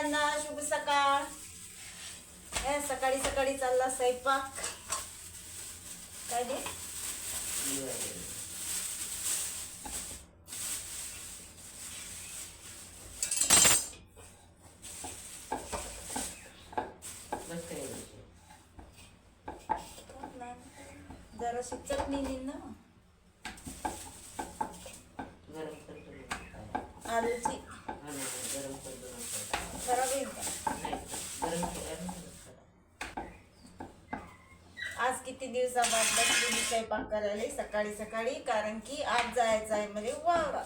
सगळ्यांना शुभ सकाळ. हे सकाळी सकाळी चालला स्वयंपाक. काय दे जराशी चटणी देईन ना. आलूची. गरम आज किती दिवसाबाद बसली मी स्वयंपाक करायला? सकाळी सकाळी कारण की आज जायचं आहे म्हणजे वावरा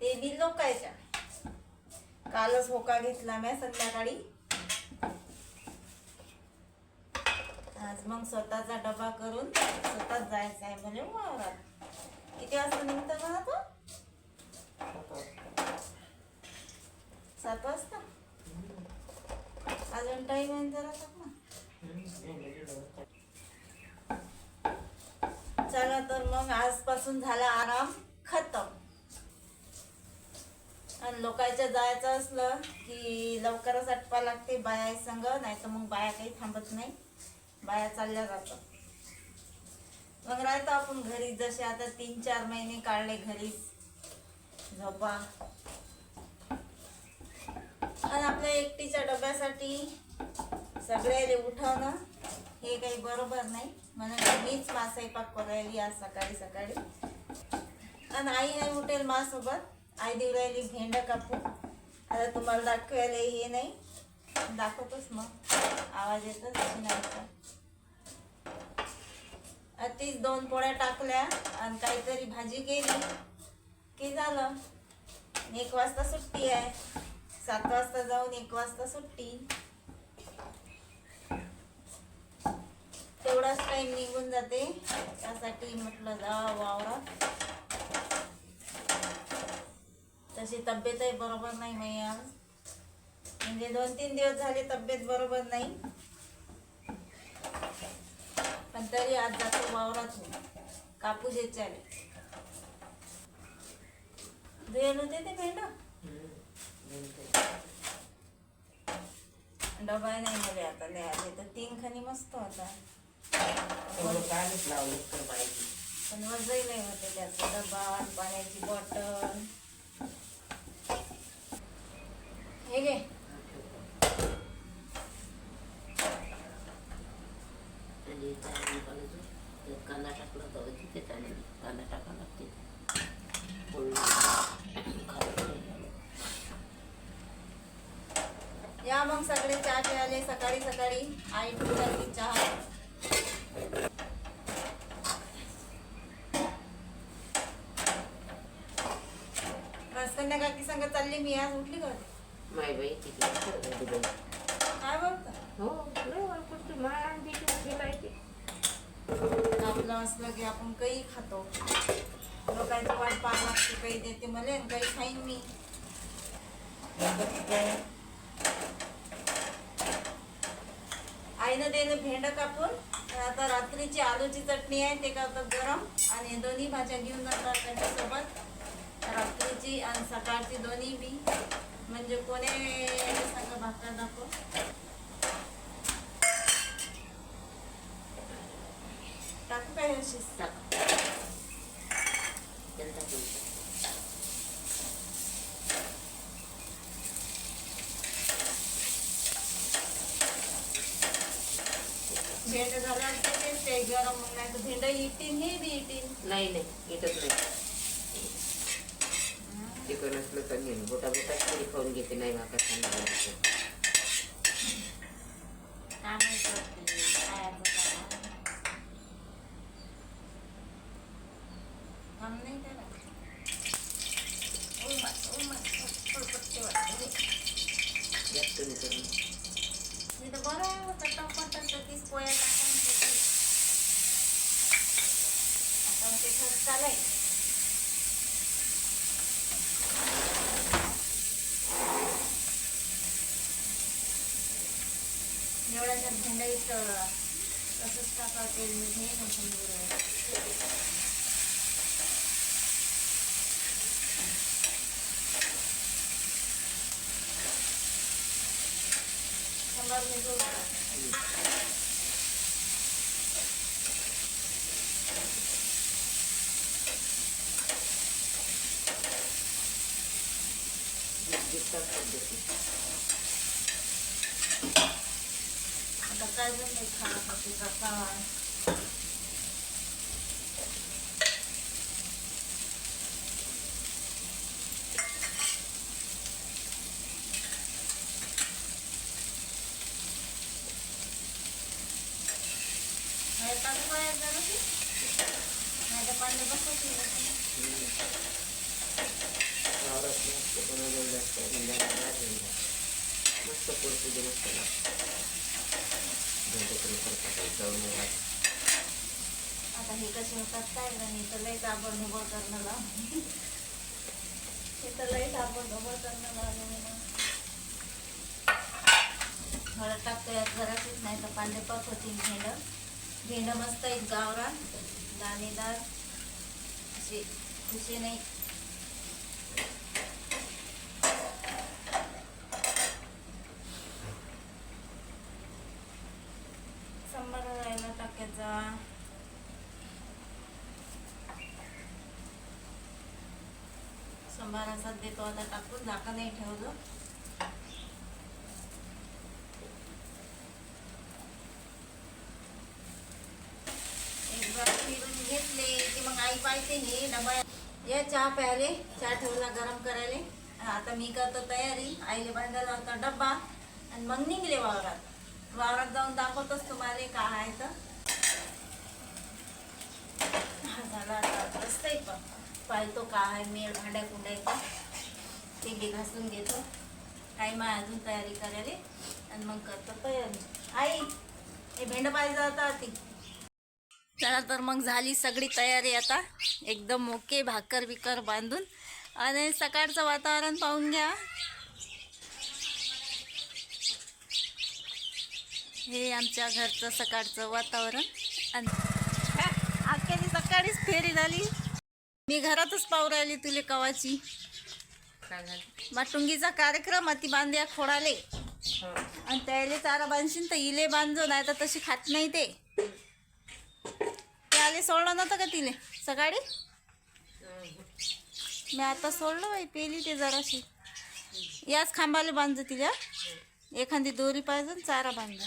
ते बी लोकायच्या. कालच होका घेतला म्या संध्याकाळी. आज मग स्वतःचा डबा करून स्वतःच जायचं आहे म्हणजे वावरात. किती वाजता निघतं म्हणा तो सात वाजता अजून टाईम आहे जरा ना चला तर मग आजपासून झाला आराम खतम. आणि लोकांच्या जायचं असलं की लवकरच अटपा लागते बाया संग नाही तर मग बाया काही थांबत नाही. बाया चालल्या जातात. मग राहतो आपण घरी जसे आता तीन चार महिने काढले घरीच. झोपा. आणि आपल्या एकटीच्या डब्यासाठी सगळ्याले उठवणं हे काही बरोबर नाही. म्हणून मीच मा स्वयंपाक करायली आज सकाळी सकाळी. आणि आई नाही उठेल मासोबत. आई देऊ राहिली भेंड कापू आता तुम्हाला दाखवायला हे नाही. दाखवतोच मग. आवाज येतच नाही तीच दोन पोळ्या टाकल्या आणि काहीतरी भाजी केली. की झालं? एक वाजता सुट्टी आहे. सात वाजता जाऊन एक वाजता सुट्टी. तेवढाच टाइम निघून जाते. त्यासाठी म्हटलं जा वावरात. तशी तब्येतही बरोबर नाही माझी आज. म्हणजे दोन तीन दिवस झाले तब्येत बरोबर नाही. पण तरी आज जातो वावरात कापूस कापूस याच्याले धुयाला होते ते भेंड? डबा नाही मध्ये आता आले तर तीन खणी मस्त होता. पण वजही नाही होते त्याचा. डबा पाण्याची बॉटल हे घे कांदा टाकला तर तिथे कांदा टाका लागते या मग सगळे चहा प्यायले सकाळी सकाळी. आई ठेवली चहा रसकन्या काकी संग चालली मी आज उठली का माय बाई दुबई काय बोलता? हो वापरते माय आपलं असलं की आपण काही खातो. लोकांची वाट पाहा लागते काही देते मला काही खाईन मी. आईनं देणं भेंड कापून आता रात्रीची आलूची चटणी आहे ते करतात गरम. आणि दोन्ही भाज्या घेऊन जातात त्याच्यासोबत. रात्रीची आणि सकाळची दोन्ही बी. म्हणजे कोणे सांगा भाकर दाखव टाकू काय अशीच टाक तेल टाकून भेंड झाल्यावर तेच ते गरम भेंड इटीन हे बी इटीन नाही नाही इथंच नाही. चिकन असलं तर मी गोटा गोटा तरी खाऊन घेते नाही माका थंड చాలా एवढ्याच्या थंडाईत तसंच टाका तेल मीठ नाही ना समजून Thank you. अशा पद्धती आता काय जर खाण्यासाठी कसा मस्त पुरपुदी मस्त लागतं करतात जाऊन आता हे कसे होतात काय नाही तर लई दाबड ढोबळ करणं हे तर लई दाबड ढोबळ करणं लावलं ना. हळद टाकतो यात जराशीच नाही तर पांडे पाक होतील भेंड भेंड मस्त आहेत गावरान दाणेदार असे खुशी नाही संभारासात देतो. आता टाकून झाका नाही ठेवलं. एक बार फिरून घेतले की मग आई पाहिजे हे डबा. या चहा प्यायले. चहा ठेवला गरम करायला. आता मी करतो तयारी. आईले बांधायला होता डब्बा. आणि मग निघले वावरात. वावरात जाऊन दाखवतोच तुम्हाला काय आहे तर. हा झाला आता. रस्ताही पण. पाहतो काय मी मेळ भांड्या कुंडायचा. ते बी घासून घेतो. टाईम आहे अजून तयारी करायला आणि मग करतो. तयारी आई हे भेंड पाहिजे आता ती. चला तर मग झाली सगळी तयारी आता. एकदम ओके भाकर बिकर बांधून. आणि सकाळचं वातावरण पाहून घ्या. हे आमच्या घरचं सकाळचं वातावरण. आणि अख्ख्याची सकाळीच फेरी झाली. मी घरातच पाहू राहिली तुले कवाची. माटुंगीचा कार्यक्रम अति बांध्या खोडाले. हो. आणि त्याले चारा बांधशील तर इले बांधजो नाही तर तशी खात नाही ते. ते आले सोडलं नव्हतं का तिले? सकाळी? मी आता सोडलं बाई पेली ते जराशी. याच खांबाला बांधजो तिला. एखादी दोरी पाहिजे चारा बांध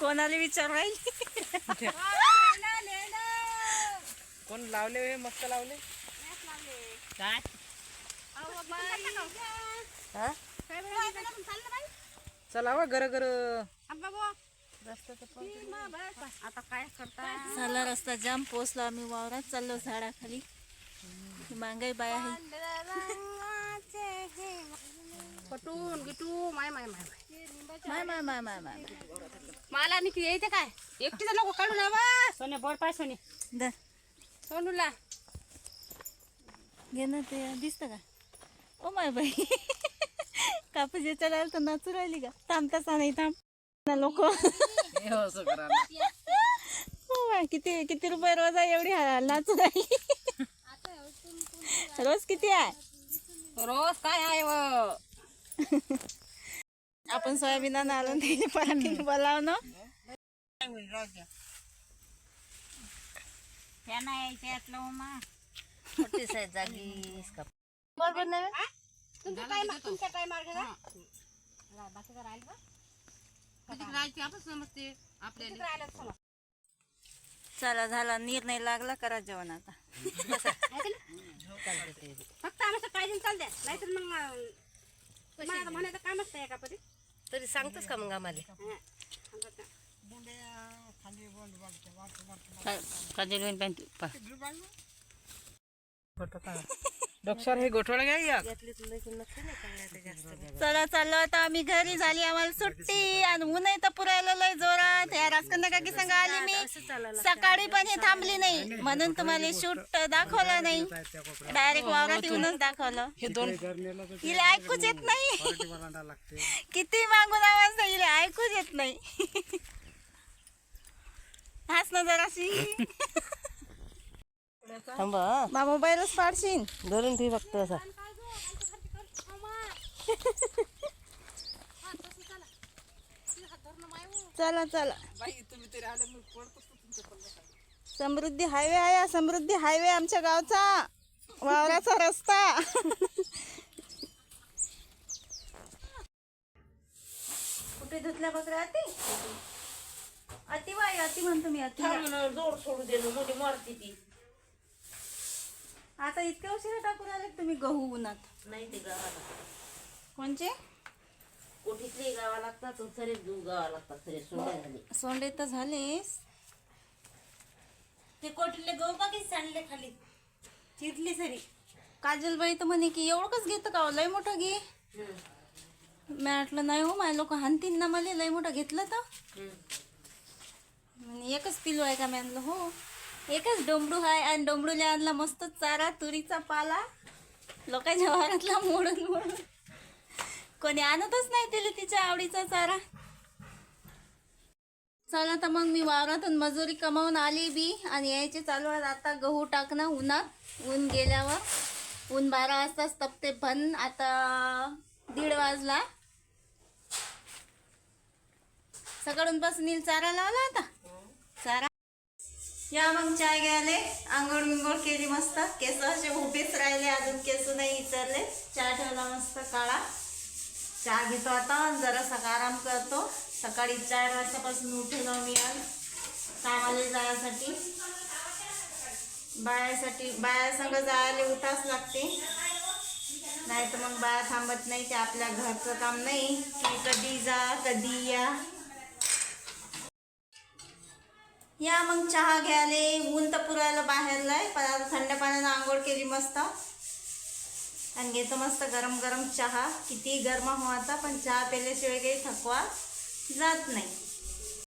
कोणाला विचार राहील? कोण लावले हे मस्त लावले? काय? चला वा गर गर आता काय करता? झाला रस्ता जाम पोचलो. आम्ही वावरात चाललो झाडाखाली. मांगाई बाय आहे. पटून गिटू माय माय माय माय. माय माय माय माय माय. मला निकी येते काय? एकटीचा नको काढू ना बा. सोने बोर पाय सोने. दर सोनूला. घे ना ते दिसतं का? ओ माय बाई. कापूस याच्या राहिला तर नाचू राहिली का? थांबताच नाही थांब. ना लोक किती किती रुपये रोज आहे एवढी हा- नाचू राहिली? रोज किती आहे? रोज काय आहे व? आपण सोयाबीन आणून त्याची पराठीन बोलाव ना. का आपण समजते चला. झाला. निर्णय लागला करा जेवण आता. फक्त आम्हाला पाहिजे चालते नाहीतर मग म्हणायचं कामच नाही का परी तरी सांगतोस का मग आम्हाला? डॉक्टर हे गोठवलं घ्या या. चला चाललो आता आम्ही घरी झाली आम्हाला सुट्टी. आणि ऊनही तर पुरायला लय जोरात. या राजकन्या काकी संग आली मी. सकाळी पण हे थांबली नाही. म्हणून तुम्हाला शूट दाखवला नाही. डायरेक्ट वावरात येऊनच दाखवलं. हे दोन हिला ऐकूच येत नाही. किती मागून आवाज नाही हिला ऐकूच येत नाही. हास ना जराशी. थांबा मा मोबाईलच पाडशीन. धरून ठेव फक्त असा. चला चला. समृद्धी हायवे आहे समृद्धी हायवे आमच्या गावचा. वावराचा रस्ता. कुठे धुतल्या बकऱ्या अति? अति वाई अति म्हणतो मी अति. जोड सोडू दे ना मोठी मारती ती. आता इतक्या उशिरा टाकून आले का तुम्ही गहू उन्हात. नाही ते गावाला कोणचे? कोठीतले गावा लागतात सरे दू गावा लागतात सरे सोडा झाले. सोंडे तर झालेस ते कोटले गहू बाकी सांडले खाली? चिरली सरी. काजलबाई तर म्हणे की एवढंच घेतं का हो? लय मोठं घे. मी म्हटलं नाही हो माझ्या लोक हानतीन ना मला लय मोठं घेतलं तर. म्हणे एकच पिलू आहे का? मी आणलं हो. एकच डोंबडू आहे आणि डोंबडूला आणला मस्त चारा तुरीचा पाला. लोकांच्या वारातला मोडून मोडून. कोणी आणतच नाही तिला तिच्या आवडीचा चारा. चला तर मग मी वावरातून मजुरी कमावून आली बी आणि यायचे चालू आहे. आता गहू टाकणं उन्हात ऊन गेल्यावर. ऊन बारा वाजताच तपते पण आता दीड वाजला. सकाळून पासून नील चारा लावला आता. चारा या मग चाय घ्यायले. आंघोळ बिंघोळ केली मस्त. केस असे उभेच राहिले अजून केस नाही इतरले. चहा ठेवला मस्त काळा. चहा घेतो आता आणि जरासा आराम करतो. सकाळी चार वाजतापासून उठेलो मी आज कामाला जायसाठी बायासाठी बाया संग जायला उठाच लागते. नाही तर मग बाया थांबत नाही ते आपल्या घरचं काम नाही. की कधी जा कधी या. या मग चहा घ्यायले ऊन तर पुरायला आहे पण आता थंड पाण्यानं आंघोळ केली मस्त. आणि घेतो मस्त गरम गरम चहा. किती गरम हो आता पण चहा प्यायल्याशिवाय काही थकवा जात नाही.